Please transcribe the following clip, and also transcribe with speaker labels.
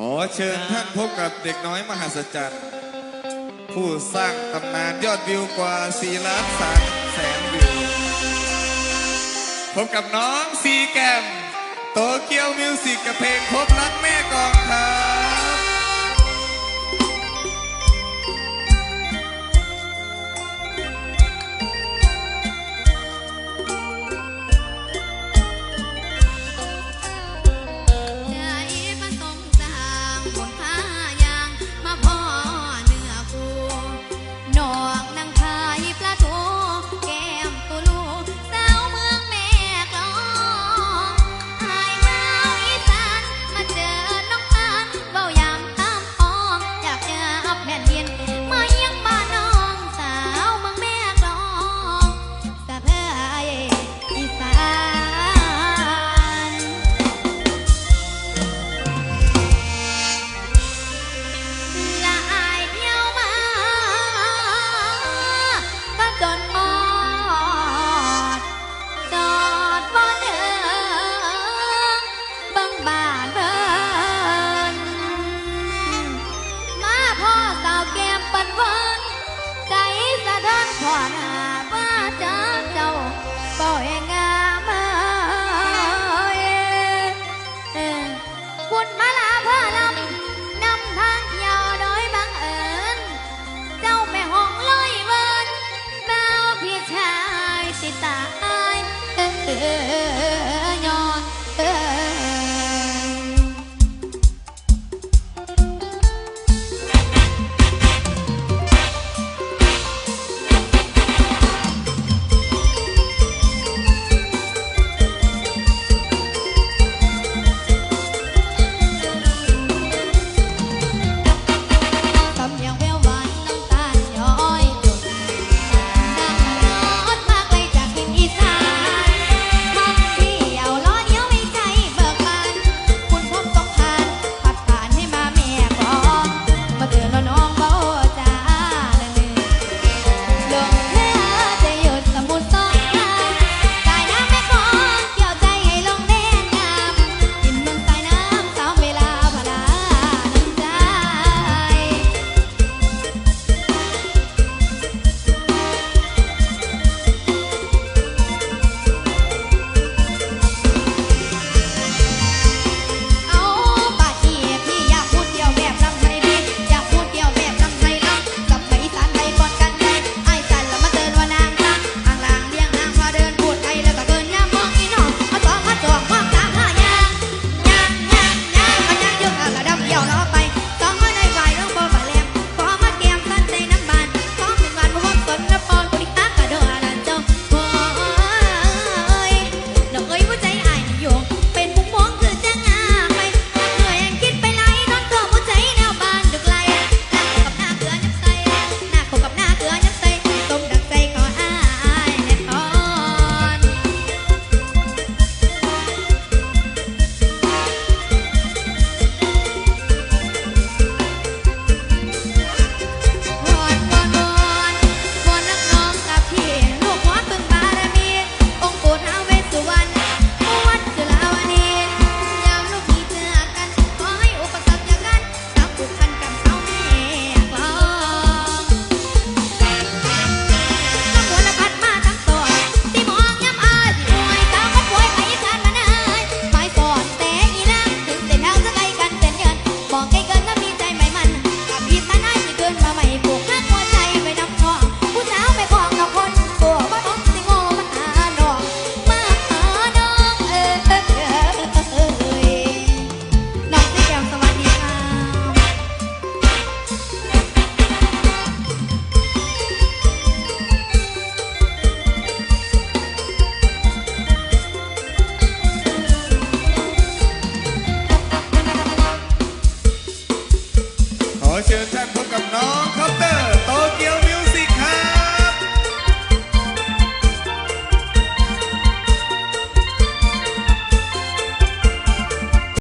Speaker 1: ขอเชิญท่านพบกับเด็กน้อยมหัศจรรย์ ผู้สร้างตำนานยอดวิวกว่าสี่ล้า
Speaker 2: นสามแสนวิว พบกับน้องซีแกมโตเกียวมิวสิกกับเพลงพบรักแม่กองทัพ
Speaker 1: 的大案 I'm not.